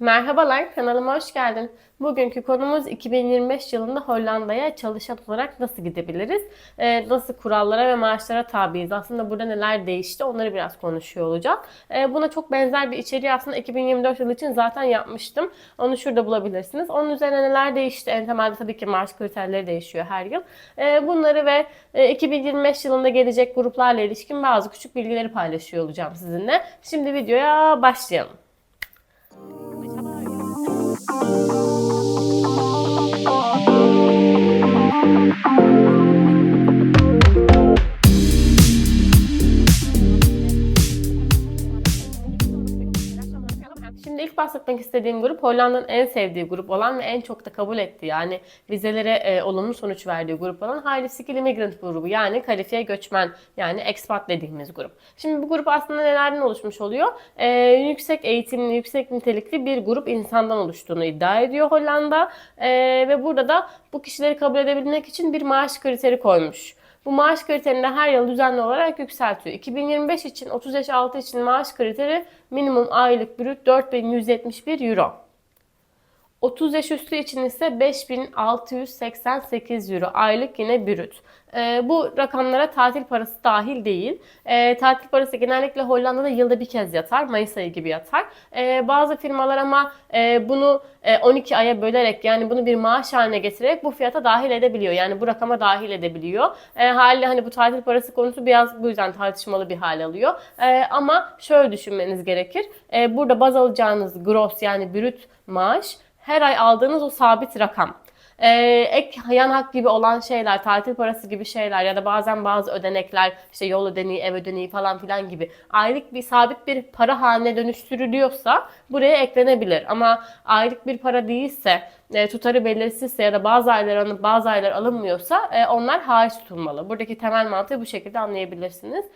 Merhabalar, kanalıma hoş geldin. Bugünkü konumuz 2025 yılında Hollanda'ya çalışan olarak nasıl gidebiliriz? Ee, nasıl kurallara ve maaşlara tabiiz? Aslında burada neler değişti onları biraz konuşuyor olacağım. Ee, buna çok benzer bir içeriği aslında 2024 yılı için zaten yapmıştım. Onu şurada bulabilirsiniz. Onun üzerine neler değişti? En temelde tabii ki maaş kriterleri değişiyor her yıl. Ee, bunları ve e, 2025 yılında gelecek gruplarla ilişkin bazı küçük bilgileri paylaşıyor olacağım sizinle. Şimdi videoya başlayalım. ไม่ใช่ Bahsetmek istediğim grup Hollanda'nın en sevdiği grup olan ve en çok da kabul ettiği yani vizelere e, olumlu sonuç verdiği grup olan Highly Skilled Immigrant grubu yani kalifiye göçmen yani expat dediğimiz grup. Şimdi bu grup aslında nelerden oluşmuş oluyor? E, yüksek eğitimli, yüksek nitelikli bir grup insandan oluştuğunu iddia ediyor Hollanda E, ve burada da bu kişileri kabul edebilmek için bir maaş kriteri koymuş. Bu maaş kriterini de her yıl düzenli olarak yükseltiyor. 2025 için 30 yaş altı için maaş kriteri minimum aylık brüt 4171 euro. 30 yaş üstü için ise 5688 euro aylık yine brüt. Ee, bu rakamlara tatil parası dahil değil. Ee, tatil parası genellikle Hollanda'da yılda bir kez yatar. Mayıs ayı gibi yatar. Ee, bazı firmalar ama e, bunu e, 12 aya bölerek yani bunu bir maaş haline getirerek bu fiyata dahil edebiliyor. Yani bu rakama dahil edebiliyor. E, haliyle hani bu tatil parası konusu biraz bu yüzden tartışmalı bir hal alıyor. E, ama şöyle düşünmeniz gerekir. E, burada baz alacağınız gross yani brüt maaş her ay aldığınız o sabit rakam. Ee, ek yan hak gibi olan şeyler, tatil parası gibi şeyler ya da bazen bazı ödenekler, işte yol ödeneği, ev ödeneği falan filan gibi aylık bir sabit bir para haline dönüştürülüyorsa buraya eklenebilir. Ama aylık bir para değilse, e, tutarı belirsizse ya da bazı aylar alınıp bazı aylar alınmıyorsa e, onlar hariç tutulmalı. Buradaki temel mantığı bu şekilde anlayabilirsiniz.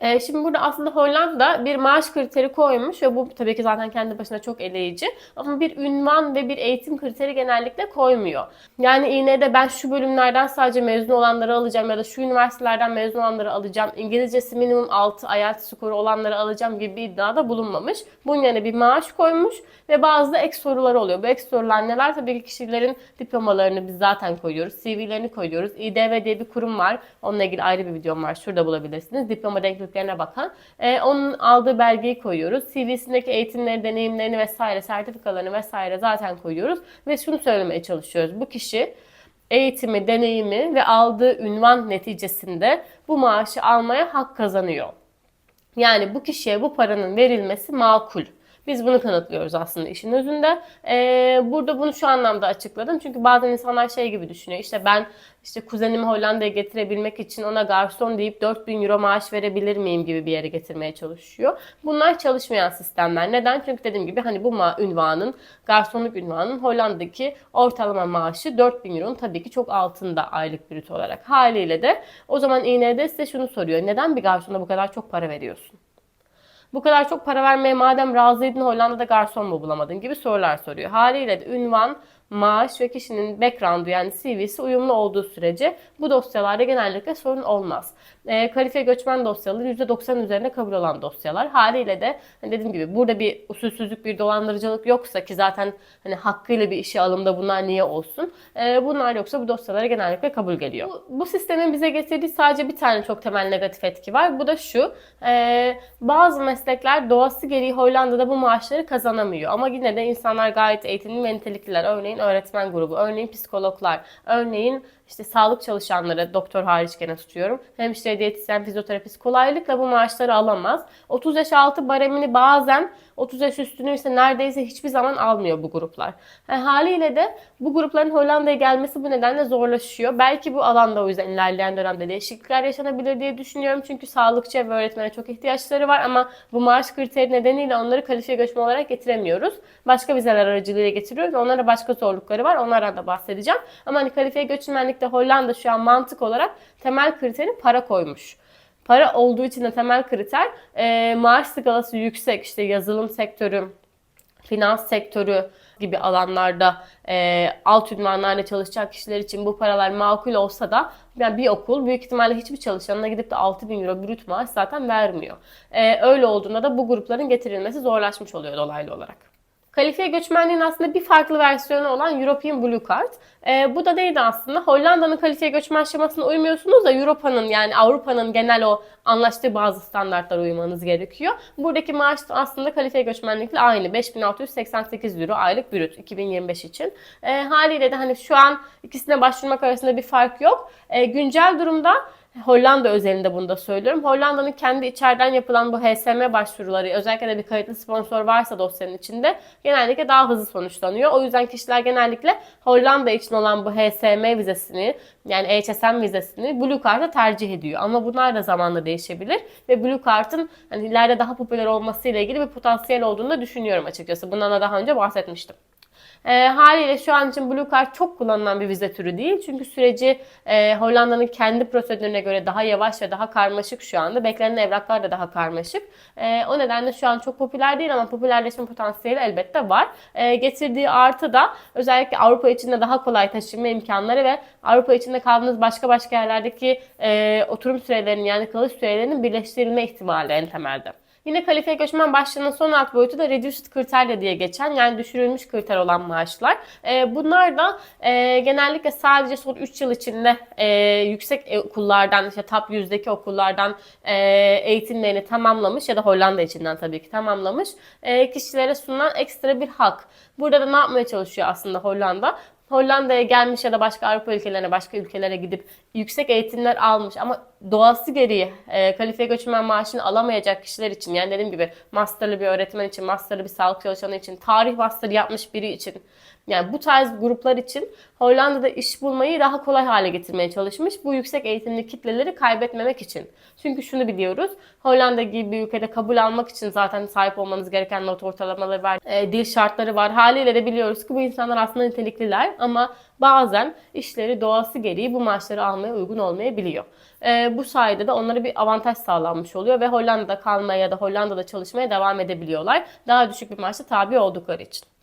E, şimdi burada aslında Hollanda bir maaş kriteri koymuş ve bu tabii ki zaten kendi başına çok eleyici. Ama bir ünvan ve bir eğitim kriteri genellikle koymuyor. Yani iğnede ben şu bölümlerden sadece mezun olanları alacağım ya da şu üniversitelerden mezun olanları alacağım. İngilizcesi minimum 6 IELTS skoru olanları alacağım gibi bir iddiada bulunmamış. Bunun yerine bir maaş koymuş ve bazı da ek soruları oluyor. Bu ek sorular neler? Tabii ki kişilerin diplomalarını biz zaten koyuyoruz. CV'lerini koyuyoruz. İDV diye bir kurum var. Onunla ilgili ayrı bir videom var. Şurada bulabilirsiniz. Diploma denkliklerine bakan. Ee, onun aldığı belgeyi koyuyoruz. CV'sindeki eğitimleri, deneyimlerini vesaire, sertifikalarını vesaire zaten koyuyoruz. Ve şunu söylemeye çalışıyoruz. Bu kişi eğitimi, deneyimi ve aldığı ünvan neticesinde bu maaşı almaya hak kazanıyor. Yani bu kişiye bu paranın verilmesi makul. Biz bunu kanıtlıyoruz aslında işin özünde. Ee, burada bunu şu anlamda açıkladım. Çünkü bazen insanlar şey gibi düşünüyor. İşte ben işte kuzenimi Hollanda'ya getirebilmek için ona garson deyip 4000 euro maaş verebilir miyim gibi bir yere getirmeye çalışıyor. Bunlar çalışmayan sistemler. Neden? Çünkü dediğim gibi hani bu ünvanın, garsonluk ünvanının Hollanda'daki ortalama maaşı 4000 euronun tabii ki çok altında aylık brüt olarak. Haliyle de o zaman İND size şunu soruyor. Neden bir garsona bu kadar çok para veriyorsun? Bu kadar çok para vermeye madem razıydın Hollanda'da garson mu bulamadın gibi sorular soruyor. Haliyle de ünvan, maaş ve kişinin background'u yani CV'si uyumlu olduğu sürece bu dosyalarda genellikle sorun olmaz. E, kalifiye göçmen dosyaları %90 üzerinde kabul olan dosyalar. Haliyle de hani dediğim gibi burada bir usulsüzlük, bir dolandırıcılık yoksa ki zaten hani hakkıyla bir işe alımda bunlar niye olsun? E, bunlar yoksa bu dosyalara genellikle kabul geliyor. Bu, bu sistemin bize getirdiği sadece bir tane çok temel negatif etki var. Bu da şu. E, bazı meslekler doğası gereği Hollanda'da bu maaşları kazanamıyor. Ama yine de insanlar gayet eğitimli ve nitelikliler. Örneğin öğretmen grubu, örneğin psikologlar, örneğin işte sağlık çalışanları, doktor hariç gene tutuyorum. Hemşire, diyetisyen, fizyoterapist kolaylıkla bu maaşları alamaz. 30 yaş altı baremini bazen 30 yaş üstünü ise neredeyse hiçbir zaman almıyor bu gruplar. Yani haliyle de bu grupların Hollanda'ya gelmesi bu nedenle zorlaşıyor. Belki bu alanda o yüzden ilerleyen dönemde değişiklikler yaşanabilir diye düşünüyorum. Çünkü sağlıkçı ve öğretmene çok ihtiyaçları var ama bu maaş kriteri nedeniyle onları kalifiye göçmen olarak getiremiyoruz. Başka vizeler aracılığıyla getiriyoruz. Onlara başka zorlukları var. Onlardan da bahsedeceğim. Ama hani kalifiye göçmenlikte Hollanda şu an mantık olarak temel kriterin para koymuş. Para olduğu için de temel kriter e, maaş skalası yüksek işte yazılım sektörü, finans sektörü gibi alanlarda e, alt ünvanlarla çalışacak kişiler için bu paralar makul olsa da yani bir okul büyük ihtimalle hiçbir çalışanına gidip de 6000 bin euro brüt maaş zaten vermiyor. E, öyle olduğunda da bu grupların getirilmesi zorlaşmış oluyor dolaylı olarak. Kalifiye göçmenliğin aslında bir farklı versiyonu olan European Blue Card. Ee, bu da neydi aslında? Hollanda'nın kalifiye göçmen şemasına uymuyorsunuz da Avrupa'nın yani Avrupa'nın genel o anlaştığı bazı standartlara uymanız gerekiyor. Buradaki maaş da aslında kalifiye göçmenlikle aynı. 5688 euro aylık brüt 2025 için. Ee, haliyle de hani şu an ikisine başvurmak arasında bir fark yok. Ee, güncel durumda Hollanda özelinde bunu da söylüyorum. Hollanda'nın kendi içeriden yapılan bu HSM başvuruları özellikle de bir kayıtlı sponsor varsa dosyanın içinde genellikle daha hızlı sonuçlanıyor. O yüzden kişiler genellikle Hollanda için olan bu HSM vizesini yani HSM vizesini Blue Card'a tercih ediyor. Ama bunlar da zamanla değişebilir ve Blue Card'ın hani ileride daha popüler olmasıyla ilgili bir potansiyel olduğunu da düşünüyorum açıkçası. Bundan da daha önce bahsetmiştim. E, haliyle şu an için Blue Card çok kullanılan bir vize türü değil. Çünkü süreci e, Hollanda'nın kendi prosedürüne göre daha yavaş ve daha karmaşık şu anda. Beklenen evraklar da daha karmaşık. E, o nedenle şu an çok popüler değil ama popülerleşme potansiyeli elbette var. E, getirdiği artı da özellikle Avrupa içinde daha kolay taşınma imkanları ve Avrupa içinde kaldığınız başka başka yerlerdeki e, oturum sürelerinin yani kalış sürelerinin birleştirilme ihtimali en temelde. Yine kalifiye göçmen başlığının son alt boyutu da reduced kriterya diye geçen yani düşürülmüş kriter olan maaşlar. E, bunlar da e, genellikle sadece son 3 yıl içinde e, yüksek okullardan işte top 100'deki okullardan e, eğitimlerini tamamlamış ya da Hollanda içinden tabii ki tamamlamış e, kişilere sunulan ekstra bir hak. Burada da ne yapmaya çalışıyor aslında Hollanda? Hollanda'ya gelmiş ya da başka Avrupa ülkelerine, başka ülkelere gidip yüksek eğitimler almış ama doğası gereği e, kalifiye göçmen maaşını alamayacak kişiler için yani dediğim gibi masterlı bir öğretmen için, masterlı bir sağlık çalışanı için, tarih master yapmış biri için yani bu tarz gruplar için Hollanda'da iş bulmayı daha kolay hale getirmeye çalışmış. Bu yüksek eğitimli kitleleri kaybetmemek için. Çünkü şunu biliyoruz. Hollanda gibi bir ülkede kabul almak için zaten sahip olmanız gereken not ortalamaları var. E, dil şartları var. Haliyle de biliyoruz ki bu insanlar aslında nitelikliler ama bazen işleri doğası gereği bu maaşları almaya uygun olmayabiliyor. E, bu sayede de onlara bir avantaj sağlanmış oluyor ve Hollanda'da kalmaya ya da Hollanda'da çalışmaya devam edebiliyorlar. Daha düşük bir maaşa tabi oldukları için.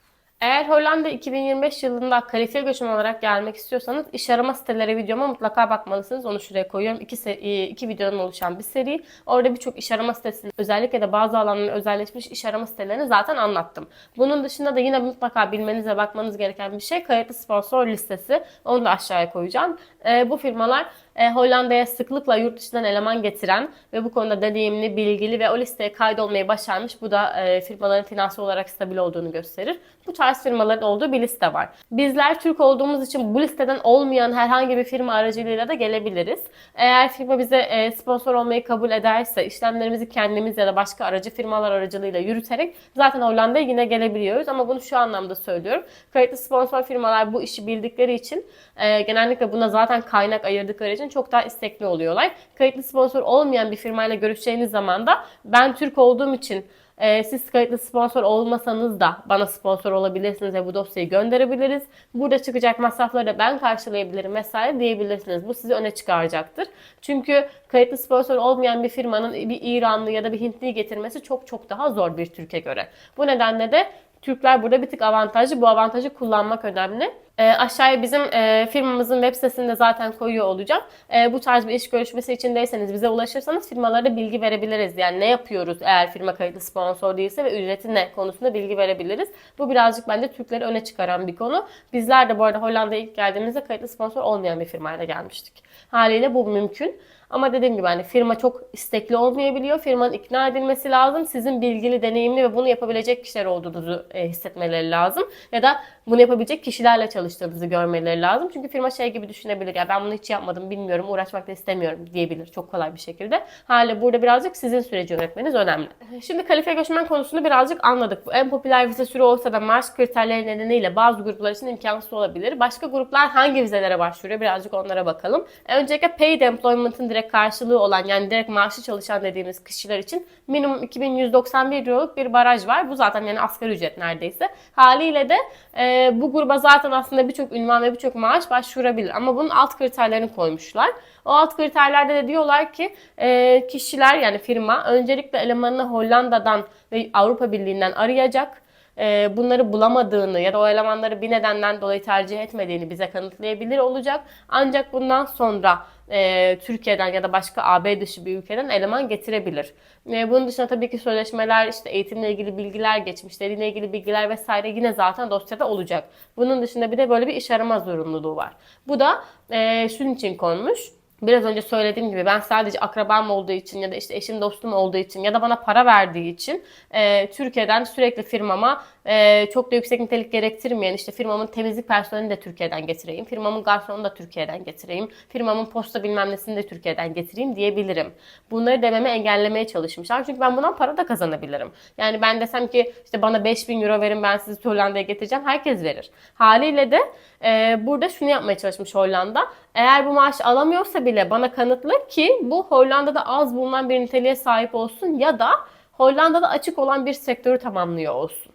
Eğer Hollanda 2025 yılında kalifiye göçmen olarak gelmek istiyorsanız iş arama siteleri videoma mutlaka bakmalısınız. Onu şuraya koyuyorum. İki, seri, iki videonun oluşan bir seri. Orada birçok iş arama sitesini özellikle de bazı alanların özelleşmiş iş arama sitelerini zaten anlattım. Bunun dışında da yine mutlaka bilmeniz ve bakmanız gereken bir şey kayıtlı sponsor listesi. Onu da aşağıya koyacağım. E, bu firmalar e, Hollanda'ya sıklıkla yurt dışından eleman getiren ve bu konuda deneyimli, bilgili ve o listeye kaydolmayı başarmış. Bu da e, firmaların finansal olarak stabil olduğunu gösterir. Bu tarz firmaların olduğu bir liste var. Bizler Türk olduğumuz için bu listeden olmayan herhangi bir firma aracılığıyla da gelebiliriz. Eğer firma bize e, sponsor olmayı kabul ederse işlemlerimizi kendimiz ya da başka aracı firmalar aracılığıyla yürüterek zaten Hollanda'ya yine gelebiliyoruz. Ama bunu şu anlamda söylüyorum. Kayıtlı sponsor firmalar bu işi bildikleri için e, genellikle buna zaten kaynak ayırdıkları için çok daha istekli oluyorlar. Kayıtlı sponsor olmayan bir firmayla görüşeceğiniz zaman da ben Türk olduğum için e, siz kayıtlı sponsor olmasanız da bana sponsor olabilirsiniz ve bu dosyayı gönderebiliriz. Burada çıkacak masrafları ben karşılayabilirim vesaire diyebilirsiniz. Bu sizi öne çıkaracaktır. Çünkü kayıtlı sponsor olmayan bir firmanın bir İranlı ya da bir Hintliyi getirmesi çok çok daha zor bir Türkiye göre. Bu nedenle de Türkler burada bir tık avantajlı. Bu avantajı kullanmak önemli. E, aşağıya bizim e, firmamızın web sitesinde zaten koyuyor olacağım. E, bu tarz bir iş görüşmesi içindeyseniz bize ulaşırsanız firmalara bilgi verebiliriz. Yani ne yapıyoruz eğer firma kayıtlı sponsor değilse ve ücreti ne konusunda bilgi verebiliriz. Bu birazcık bence Türkleri öne çıkaran bir konu. Bizler de bu arada Hollanda'ya ilk geldiğimizde kayıtlı sponsor olmayan bir firmayla gelmiştik. Haliyle bu mümkün. Ama dediğim gibi hani firma çok istekli olmayabiliyor. Firmanın ikna edilmesi lazım. Sizin bilgili, deneyimli ve bunu yapabilecek kişiler olduğunuzu e, hissetmeleri lazım. Ya da bunu yapabilecek kişilerle çalıştığınızı görmeleri lazım. Çünkü firma şey gibi düşünebilir. Ya ben bunu hiç yapmadım, bilmiyorum, uğraşmak da istemiyorum diyebilir çok kolay bir şekilde. Hali burada birazcık sizin süreci yönetmeniz önemli. Şimdi kalifiye göçmen konusunu birazcık anladık. Bu en popüler vize türü olsa da maaş kriterleri nedeniyle bazı gruplar için imkansız olabilir. Başka gruplar hangi vizelere başvuruyor? Birazcık onlara bakalım. Öncelikle paid employment'ın direkt karşılığı olan yani direkt maaşlı çalışan dediğimiz kişiler için minimum 2191 euroluk bir baraj var. Bu zaten yani asgari ücret neredeyse. Haliyle de e, bu gruba zaten aslında birçok ünvan ve birçok maaş başvurabilir. Ama bunun alt kriterlerini koymuşlar. O alt kriterlerde de diyorlar ki e, kişiler yani firma öncelikle elemanını Hollanda'dan ve Avrupa Birliği'nden arayacak e, bunları bulamadığını ya da o elemanları bir nedenden dolayı tercih etmediğini bize kanıtlayabilir olacak. Ancak bundan sonra e, Türkiye'den ya da başka AB dışı bir ülkeden eleman getirebilir. E, bunun dışında tabii ki sözleşmeler, işte eğitimle ilgili bilgiler, geçmişleriyle ilgili bilgiler vesaire yine zaten dosyada olacak. Bunun dışında bir de böyle bir iş arama zorunluluğu var. Bu da e, şunun için konmuş. Biraz önce söylediğim gibi ben sadece akrabam olduğu için ya da işte eşim dostum olduğu için ya da bana para verdiği için e, Türkiye'den sürekli firmama e, çok da yüksek nitelik gerektirmeyen işte firmamın temizlik personelini de Türkiye'den getireyim. Firmamın garsonunu da Türkiye'den getireyim. Firmamın posta bilmem nesini de Türkiye'den getireyim diyebilirim. Bunları dememe engellemeye çalışmışlar. Çünkü ben bundan para da kazanabilirim. Yani ben desem ki işte bana 5000 euro verin ben sizi Hollanda'ya getireceğim. Herkes verir. Haliyle de e, burada şunu yapmaya çalışmış Hollanda. Eğer bu maaşı alamıyorsa bile bana kanıtla ki bu Hollanda'da az bulunan bir niteliğe sahip olsun ya da Hollanda'da açık olan bir sektörü tamamlıyor olsun.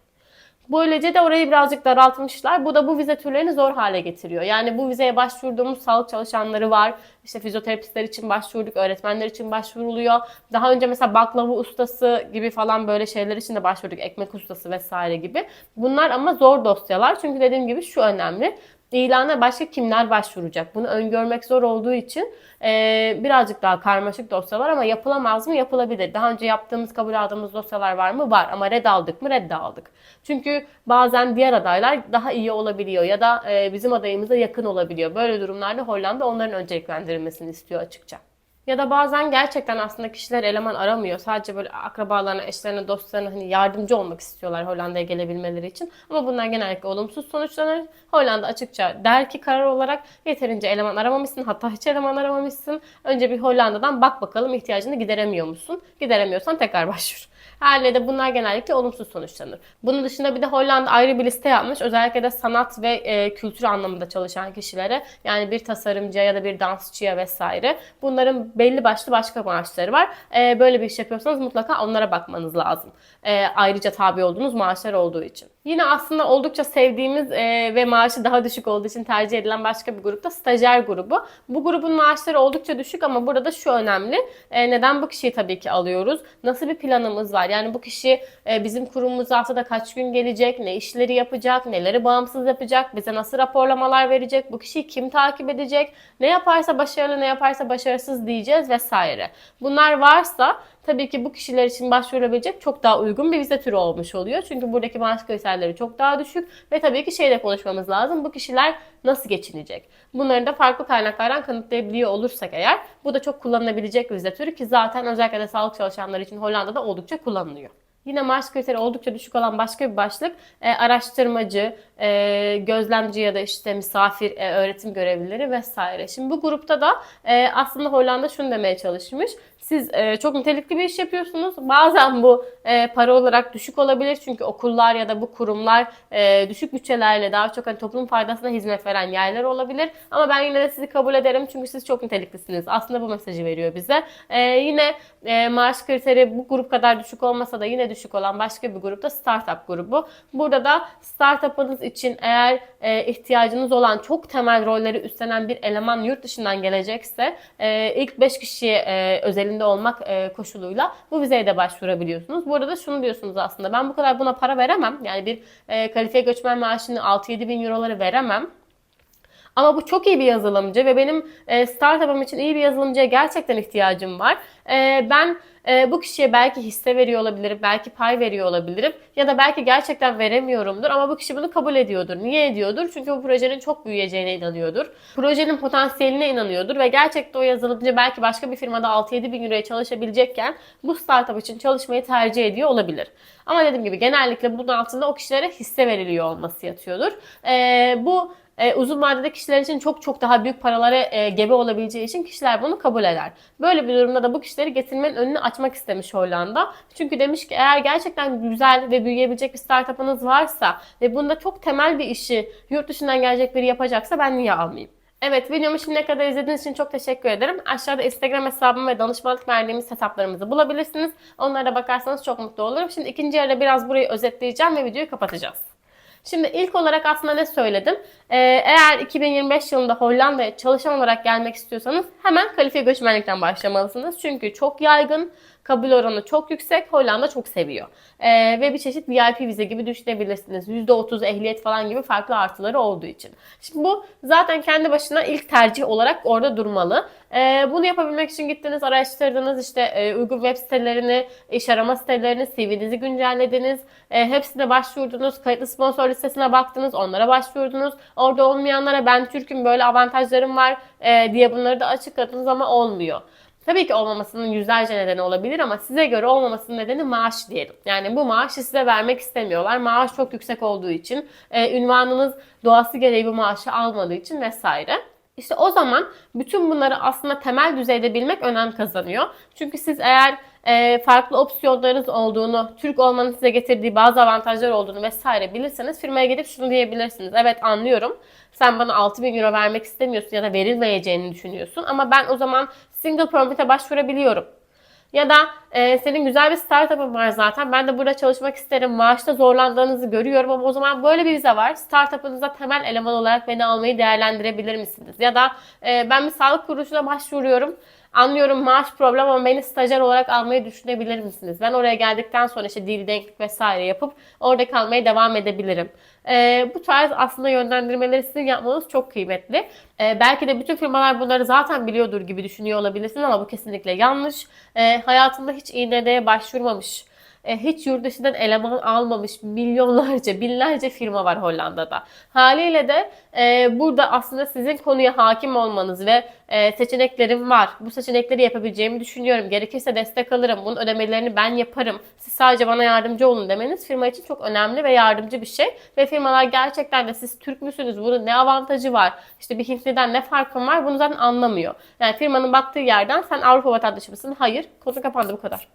Böylece de orayı birazcık daraltmışlar. Bu da bu vize türlerini zor hale getiriyor. Yani bu vizeye başvurduğumuz sağlık çalışanları var. İşte fizyoterapistler için başvurduk, öğretmenler için başvuruluyor. Daha önce mesela baklava ustası gibi falan böyle şeyler için de başvurduk. Ekmek ustası vesaire gibi. Bunlar ama zor dosyalar. Çünkü dediğim gibi şu önemli. İlana başka kimler başvuracak? Bunu öngörmek zor olduğu için e, birazcık daha karmaşık dosyalar ama yapılamaz mı? Yapılabilir. Daha önce yaptığımız, kabul aldığımız dosyalar var mı? Var. Ama red aldık mı? Red aldık. Çünkü bazen diğer adaylar daha iyi olabiliyor ya da e, bizim adayımıza yakın olabiliyor. Böyle durumlarda Hollanda onların önceliklendirilmesini istiyor açıkça. Ya da bazen gerçekten aslında kişiler eleman aramıyor. Sadece böyle akrabalarına, eşlerine, dostlarına hani yardımcı olmak istiyorlar Hollanda'ya gelebilmeleri için. Ama bunlar genellikle olumsuz sonuçlanır. Hollanda açıkça der ki karar olarak yeterince eleman aramamışsın. Hatta hiç eleman aramamışsın. Önce bir Hollanda'dan bak bakalım ihtiyacını gideremiyor musun? Gideremiyorsan tekrar başvur. Haliyle de bunlar genellikle olumsuz sonuçlanır. Bunun dışında bir de Hollanda ayrı bir liste yapmış. Özellikle de sanat ve e, kültür anlamında çalışan kişilere yani bir tasarımcıya ya da bir dansçıya vesaire bunların belli başlı başka maaşları var. E, böyle bir iş yapıyorsanız mutlaka onlara bakmanız lazım. E, ayrıca tabi olduğunuz maaşlar olduğu için. Yine aslında oldukça sevdiğimiz e, ve maaşı daha düşük olduğu için tercih edilen başka bir grupta stajyer grubu. Bu grubun maaşları oldukça düşük ama burada şu önemli. E, neden bu kişiyi tabii ki alıyoruz? Nasıl bir planımız var? Yani bu kişi e, bizim kurumumuza haftada kaç gün gelecek? Ne işleri yapacak? Neleri bağımsız yapacak? Bize nasıl raporlamalar verecek? Bu kişiyi kim takip edecek? Ne yaparsa başarılı, ne yaparsa başarısız diyeceğiz vesaire. Bunlar varsa tabii ki bu kişiler için başvurulabilecek çok daha uygun bir vize türü olmuş oluyor. Çünkü buradaki maaş kriterleri çok daha düşük ve tabii ki şeyle konuşmamız lazım. Bu kişiler nasıl geçinecek? Bunları da farklı kaynaklardan kanıtlayabiliyor olursak eğer bu da çok kullanılabilecek bir vize türü ki zaten özellikle de sağlık çalışanları için Hollanda'da oldukça kullanılıyor. Yine maaş kriteri oldukça düşük olan başka bir başlık e, araştırmacı, e, gözlemci ya da işte misafir e, öğretim görevlileri vesaire. Şimdi bu grupta da e, aslında Hollanda şunu demeye çalışmış. Siz e, çok nitelikli bir iş yapıyorsunuz. Bazen bu e, para olarak düşük olabilir çünkü okullar ya da bu kurumlar e, düşük bütçelerle daha çok hani toplum faydasına hizmet veren yerler olabilir. Ama ben yine de sizi kabul ederim çünkü siz çok niteliklisiniz. Aslında bu mesajı veriyor bize. E, yine e, maaş kriteri bu grup kadar düşük olmasa da yine düşük olan başka bir grupta startup grubu. Burada da startup'ınız için eğer e, ihtiyacınız olan çok temel rolleri üstlenen bir eleman yurt dışından gelecekse e, ilk 5 kişi e, özelinde olmak e, koşuluyla bu vizeye de başvurabiliyorsunuz. Bu arada şunu diyorsunuz aslında ben bu kadar buna para veremem. Yani bir e, kalifiye göçmen maaşını 6-7 bin euroları veremem. Ama bu çok iyi bir yazılımcı ve benim e, startup'ım için iyi bir yazılımcıya gerçekten ihtiyacım var. E, ben e, bu kişiye belki hisse veriyor olabilirim, belki pay veriyor olabilirim ya da belki gerçekten veremiyorumdur ama bu kişi bunu kabul ediyordur. Niye ediyordur? Çünkü bu projenin çok büyüyeceğine inanıyordur. Projenin potansiyeline inanıyordur ve gerçekten o yazılımcı belki başka bir firmada 6-7 bin euroya çalışabilecekken bu startup için çalışmayı tercih ediyor olabilir. Ama dediğim gibi genellikle bunun altında o kişilere hisse veriliyor olması yatıyordur. E, bu e, uzun vadede kişiler için çok çok daha büyük paralara e, gebe olabileceği için kişiler bunu kabul eder. Böyle bir durumda da bu kişileri getirmenin önünü açmak istemiş Hollanda. Çünkü demiş ki eğer gerçekten güzel ve büyüyebilecek bir startup'ınız varsa ve bunda çok temel bir işi yurt dışından gelecek biri yapacaksa ben niye almayayım? Evet videomu şimdiye kadar izlediğiniz için çok teşekkür ederim. Aşağıda Instagram hesabım ve danışmanlık verdiğimiz hesaplarımızı bulabilirsiniz. Onlara bakarsanız çok mutlu olurum. Şimdi ikinci yarıda biraz burayı özetleyeceğim ve videoyu kapatacağız. Şimdi ilk olarak aslında ne söyledim? Ee, eğer 2025 yılında Hollanda'ya çalışan olarak gelmek istiyorsanız hemen kalifiye göçmenlikten başlamalısınız. Çünkü çok yaygın, Kabul oranı çok yüksek. Hollanda çok seviyor. Ee, ve bir çeşit VIP vize gibi düşünebilirsiniz. %30 ehliyet falan gibi farklı artıları olduğu için. Şimdi bu zaten kendi başına ilk tercih olarak orada durmalı. Ee, bunu yapabilmek için gittiniz, araştırdınız, işte e, uygun web sitelerini, iş arama sitelerini, CV'nizi güncellediniz. E, hepsine başvurdunuz, kayıtlı sponsor listesine baktınız, onlara başvurdunuz. Orada olmayanlara ben Türk'üm böyle avantajlarım var e, diye bunları da açıkladınız ama olmuyor. Tabii ki olmamasının yüzlerce nedeni olabilir ama size göre olmamasının nedeni maaş diyelim. Yani bu maaşı size vermek istemiyorlar. Maaş çok yüksek olduğu için, e, ünvanınız doğası gereği bu maaşı almadığı için vesaire. İşte o zaman bütün bunları aslında temel düzeyde bilmek önem kazanıyor. Çünkü siz eğer e, farklı opsiyonlarınız olduğunu, Türk olmanın size getirdiği bazı avantajlar olduğunu vesaire bilirseniz firmaya gidip şunu diyebilirsiniz. Evet anlıyorum. Sen bana 6000 euro vermek istemiyorsun ya da verilmeyeceğini düşünüyorsun ama ben o zaman single permit'e başvurabiliyorum. Ya da e, senin güzel bir startup'ın var zaten. Ben de burada çalışmak isterim. Maaşta zorlandığınızı görüyorum ama o zaman böyle bir vize var. Startup'ınıza temel eleman olarak beni almayı değerlendirebilir misiniz? Ya da e, ben bir sağlık kuruluşuna başvuruyorum. Anlıyorum maaş problem ama beni stajyer olarak almayı düşünebilir misiniz? Ben oraya geldikten sonra işte dil denklik vesaire yapıp orada kalmaya devam edebilirim. Ee, bu tarz aslında yönlendirmeleri sizin yapmanız çok kıymetli. Ee, belki de bütün firmalar bunları zaten biliyordur gibi düşünüyor olabilirsiniz ama bu kesinlikle yanlış. Ee, hayatında hiç İND'ye başvurmamış, e, hiç yurt dışından eleman almamış milyonlarca, binlerce firma var Hollanda'da. Haliyle de e, burada aslında sizin konuya hakim olmanız ve e, seçeneklerim var. Bu seçenekleri yapabileceğimi düşünüyorum. Gerekirse destek alırım. Bunun ödemelerini ben yaparım. Siz sadece bana yardımcı olun demeniz firma için çok önemli ve yardımcı bir şey. Ve firmalar gerçekten de siz Türk müsünüz? Bunun ne avantajı var? İşte bir Hintliden ne farkın var? Bunu zaten anlamıyor. Yani firmanın baktığı yerden sen Avrupa vatandaşı mısın? Hayır. Konu kapandı bu kadar.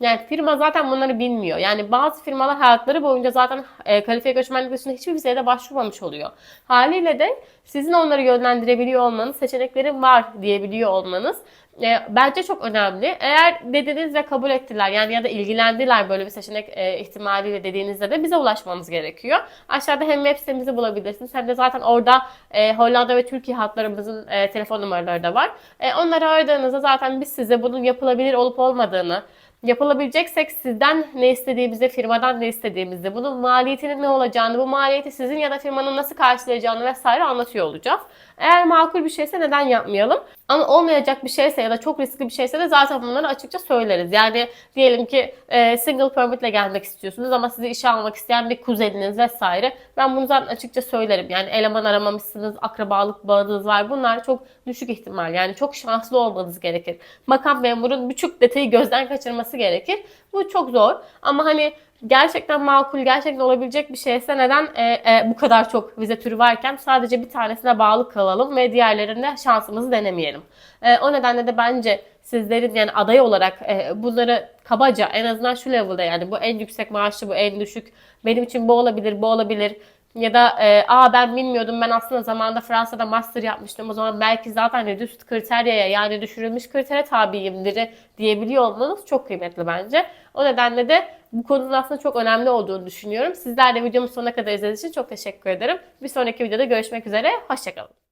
Yani firma zaten bunları bilmiyor. Yani bazı firmalar hayatları boyunca zaten e, kalifiye göçmenlik dışında hiçbir vizeye de başvurmamış oluyor. Haliyle de sizin onları yönlendirebiliyor olmanız, seçeneklerim var diyebiliyor olmanız e, bence çok önemli. Eğer dediniz ve kabul ettiler yani ya da ilgilendiler böyle bir seçenek e, ihtimaliyle dediğinizde de bize ulaşmanız gerekiyor. Aşağıda hem web sitemizi bulabilirsiniz hem de zaten orada e, Hollanda ve Türkiye hatlarımızın e, telefon numaraları da var. E, onları aradığınızda zaten biz size bunun yapılabilir olup olmadığını, yapılabileceksek sizden ne istediğimizi, firmadan ne istediğimizi, bunun maliyetinin ne olacağını, bu maliyeti sizin ya da firmanın nasıl karşılayacağını vesaire anlatıyor olacağız. Eğer makul bir şeyse neden yapmayalım? Ama olmayacak bir şeyse ya da çok riskli bir şeyse de zaten bunları açıkça söyleriz. Yani diyelim ki e, single permit ile gelmek istiyorsunuz ama sizi işe almak isteyen bir kuzeniniz vesaire. Ben bunu zaten açıkça söylerim. Yani eleman aramamışsınız, akrabalık bağınız var. Bunlar çok düşük ihtimal. Yani çok şanslı olmanız gerekir. Makam memurun birçok detayı gözden kaçırması gerekir. Bu çok zor. Ama hani gerçekten makul, gerçekten olabilecek bir şeyse neden e, e, bu kadar çok vize türü varken sadece bir tanesine bağlı kalalım ve diğerlerinde şansımızı denemeyelim. E, o nedenle de bence sizlerin yani aday olarak e, bunları kabaca en azından şu level'da yani bu en yüksek maaşlı bu en düşük benim için bu olabilir bu olabilir ya da e, aa ben bilmiyordum ben aslında zamanında Fransa'da master yapmıştım o zaman belki zaten redüst kriteryaya yani düşürülmüş kritere tabiyimdir diyebiliyor olmanız çok kıymetli bence. O nedenle de bu konunun aslında çok önemli olduğunu düşünüyorum. Sizler de videomu sonuna kadar izlediğiniz için çok teşekkür ederim. Bir sonraki videoda görüşmek üzere. Hoşçakalın.